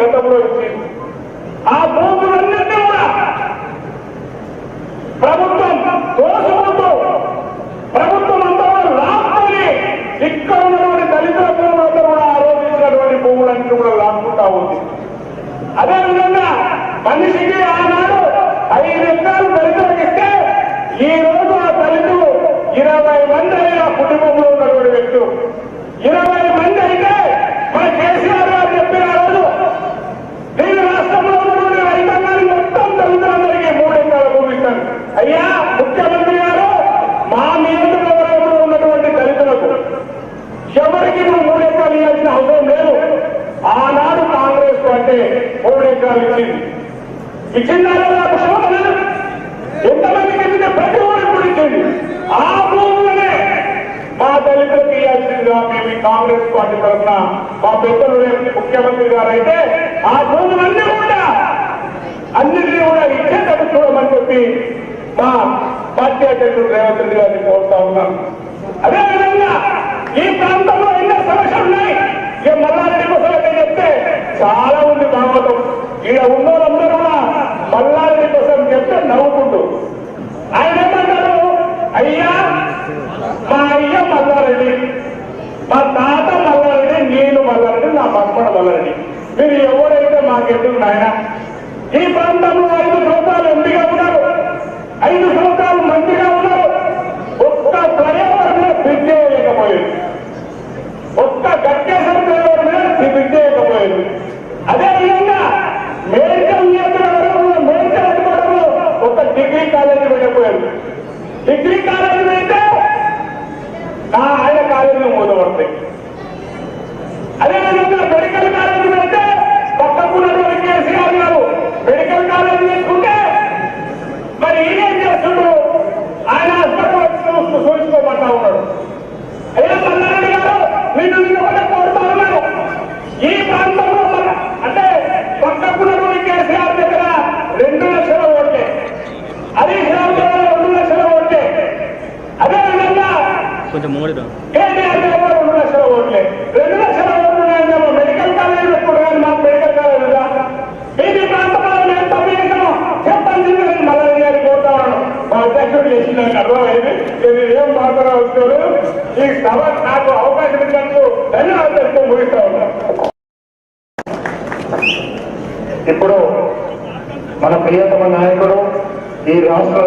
గతంలో ఇచ్చింది ఆ భూములన్నింటినీ కూడా ప్రభుత్వం దోషములతో ప్రభుత్వం అంతా కూడా లాక్కొని ఇక్కడ ఉన్నటువంటి దళితుల భూములంతా కూడా ఆరోపించినటువంటి భూములన్నీ కూడా లాక్కుంటా ఉంది. అదేవిధంగా మనిషికి ఆనాడు ఐదు ఎకరాలు దళితులకు ఇస్తే ఈ రోజు ఆ దళితులు ఇరవై మంది అయిన కుటుంబంలో ఉన్నటువంటి వ్యక్తులు ఇరవై మంది అయితే మన కేసీఆర్ గారు చెప్పిన ఆ రోజు నేను రాష్ట్రంలో ఉన్నటువంటి రైతాంగాన్ని మొత్తం దళితులందరికీ మూడు ఎకరాల భూమి ఇస్తాను అయ్యా ముఖ్యమంత్రి గారు మా నియోజకవర్గంలో ఉన్నటువంటి దళితులకు ఎవరికి నువ్వు మూడు ఎకరాలు ఇవ్వాల్సిన అవసరం లేదు ఆనాడు కాంగ్రెస్ పార్టీ మూడు ఎకరాలు ఇచ్చింది ఎంతమందికి ప్రతి ఆ భూములనే మా దళితులకు ఇవ్వాల్సిందిగా మేము కాంగ్రెస్ పార్టీ తరఫున మా పెద్దలు ముఖ్యమంత్రి గారు అయితే ఆ భూములన్నీ కూడా అన్నింటినీ కూడా ఇచ్చేటట్టు చూడమని చెప్పి మా పార్టీ అధ్యక్షుడు రేవంత్ రెడ్డి గారిని కోరుతా ఉన్నాను. అదేవిధంగా ఈ ప్రాంతంలో ఎన్నో సమస్యలు ఉన్నాయి. ఇక మల్లారెడ్డి కోసం చెప్తే చాలా ఉంది. ఈడ ఉన్న వాళ్ళందరూ కూడా మల్లారెడ్డి కోసం చెప్తే నవ్వుకుంటూ ఆయన ఏమంటారు? అయ్యా మా అయ్య మల్లారెడ్డి మా తాత మల్లారెడ్డి నేను మల్లారెడ్డి నా పక్కన మల్లారెడ్డి మీరు ఎవరైతే మాకెందుకు నాయన ఈ ప్రాంతంలో ఐదు సంవత్సరాలు ఎంపీగా ఉన్నారు. ఐదు సంవత్సరాలు మంత్రిగా ఉన్నారు. ఒక్క ఫ్లైఓవర్ మీద బ్రిడ్జ్ చేయలేకపోయారు ఒక్క గట్టి డిగ్రీ కాలేజీలు అయితే నా ఆయన కాలేజీలో మూతపడతాయి అదేవిధంగా మెడికల్ కాలేజీలు అయితే పక్కకున్నటువంటి కేసీఆర్ గారు మెడికల్ కాలేజీ తీసుకుంటే మరి ఈయనేం చేస్తుండ్రు ఆయన హాస్పిటల్ వచ్చి చూసుకోమంటా ఉన్నాడు. అయ్యా మల్లారెడ్డి గారు మీరు నిన్ను కోరుతా ఉన్నాను ఈ ప్రాంతం మన- అంటే పక్కకున్నటువంటి కేసీఆర్ దగ్గర రెండు లక్షల ఓట్లే హరీష్ రావు దగ్గర రెండు లక్షల ఓట్లే అదేవిధంగా కొంచెం మూడు కేటీఆర్ గారు కూడా రెండు లక్షల ఓట్లే రెండు లక్షల ఓట్లు ఉన్నాయేమో మెడికల్ కాలేజ్ పెట్టుకుంటారు కానీ మాకు మెడికల్ కాలేజ్ ఉందా మీ ప్రాంతంలో మేము తప్పు చేసాము చెప్పండి నేను మల్లారెడ్డి గారికి కోరుతా ఉన్నాను మా అధ్యక్షుడు చేసి నాకు అర్థమైంది నేను ఏం మూడు ఈ సభ నాకు అవకాశం ఇచ్చినందుకు ధన్యవాదాలు ముగిస్తా ఉన్నాను ఇప్పుడు మన ప్రియతమ నాయకుడు ఈ రాష్ట్ర